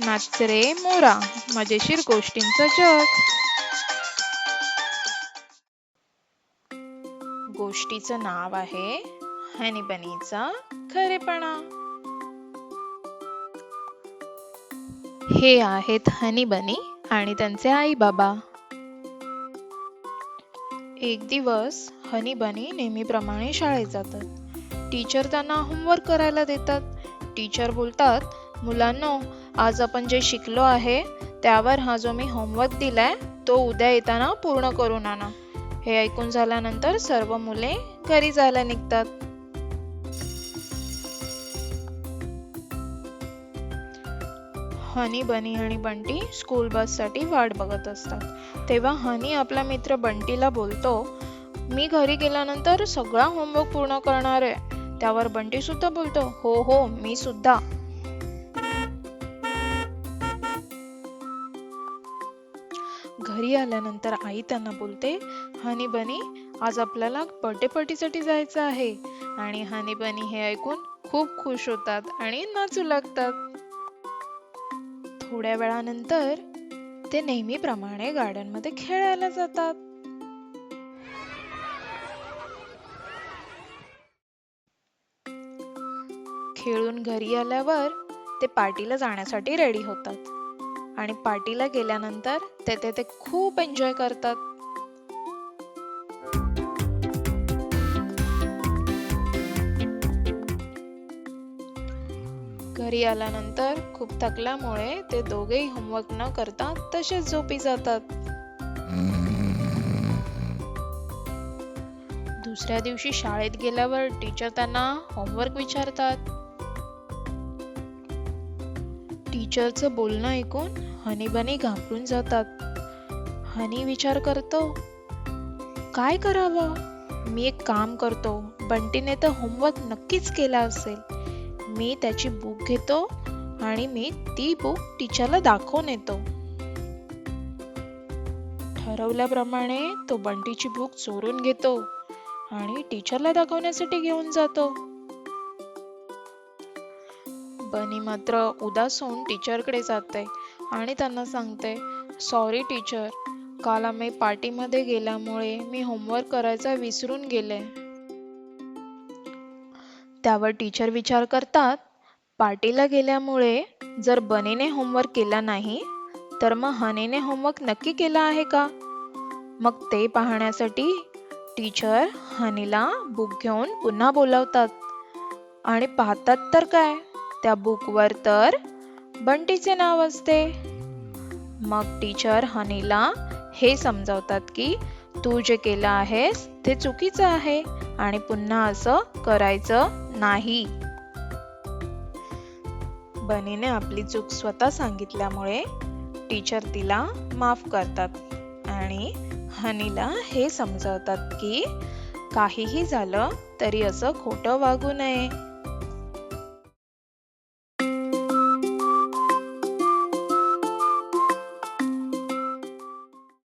नाच रे मोरा मजेशीर गोष्टींचं जग. गोष्टीचं नाव आहे हनी बनीचा खरेपणा. हे आहेत हनी बनी आणि त्यांचे आई बाबा एक दिवस हनी बनी नेहमीप्रमाणे शाळेत जातात. टीचर त्यांना होमवर्क करायला देतात. टीचर बोलतात मुलांनो आज आपण जे शिकलो आहे त्यावर हा जो मी होमवर्क दिलाय तो उद्या येताना पूर्ण करून आणा. हे ऐकून झाल्यानंतर सर्व मुले घरी जायला निघतात. हनी बनी आणि बंटी स्कूल बससाठी वाट बघत असतात. तेव्हा हनी आपला मित्र बंटीला बोलतो मी घरी गेल्यानंतर सगळा होमवर्क पूर्ण करणार आहे. त्यावर बंटी सुद्धा बोलतो हो हो मी सुद्धा. घरी आल्यानंतर आई त्यांना बोलते हनी बनी आज आपल्याला बर्थडे पार्टीसाठी जायचं आहे. आणि हनी बनी हे ऐकून खूप खुश होतात आणि नाचू लागतात. थोड्या वेळानंतर ते नेहमीप्रमाणे गार्डनमध्ये खेळायला जातात. खेळून घरी आल्यावर ते पार्टीला जाण्यासाठी रेडी होतात. आणि पार्टीला गेल्यानंतर ते ते ते खूप एन्जॉय करतात. घरी आल्यानंतर खूप थकल्यामुळे ते दोघेही होमवर्क न करता तसेच झोपी जातात. दुसऱ्या दिवशी शाळेत गेल्यावर टीचर त्यांना होमवर्क विचारतात. टीचरचं बोलणं ऐकून हनी बनी घाबरून जातात. हनी विचार करतो काय करावं? मी एक काम करतो. बंटीने तर होमवर्क नक्कीच केला असेल. मी त्याची बुक घेतो आणि मी ती बुक टीचरला दाखवून येतो. ठरवल्याप्रमाणे तो बंटीची बुक चोरून घेतो आणि टीचरला दाखवण्यासाठी घेऊन जातो. बनी मात्र उदास होऊन टीचरकडे जाते आणि त्यांना सांगते सॉरी टीचर काल आम्ही पार्टीमध्ये गेल्यामुळे मी होमवर्क करायचा विसरून गेले. त्यावर टीचर विचार करतात पार्टीला गेल्यामुळे जर बनीने होमवर्क केला नाही तर मग हनीने होमवर्क नक्की केला आहे का? मग ते पाहण्यासाठी टीचर हनीला बुक घेऊन पुन्हा बोलावतात. आणि पाहतात तर काय? त्या बुकवर तर बंटीचे नाव असते. मग टीचर हनीला हे समजावतात की तू जे केलं आहेस ते चुकीचं आहे आणि पुन्हा असं करायचं नाही. बनीने आपली चूक स्वतः सांगितल्यामुळे टीचर तिला माफ करतात आणि हनीला हे समजावतात की काहीही झालं तरी असं खोटं वागू नये.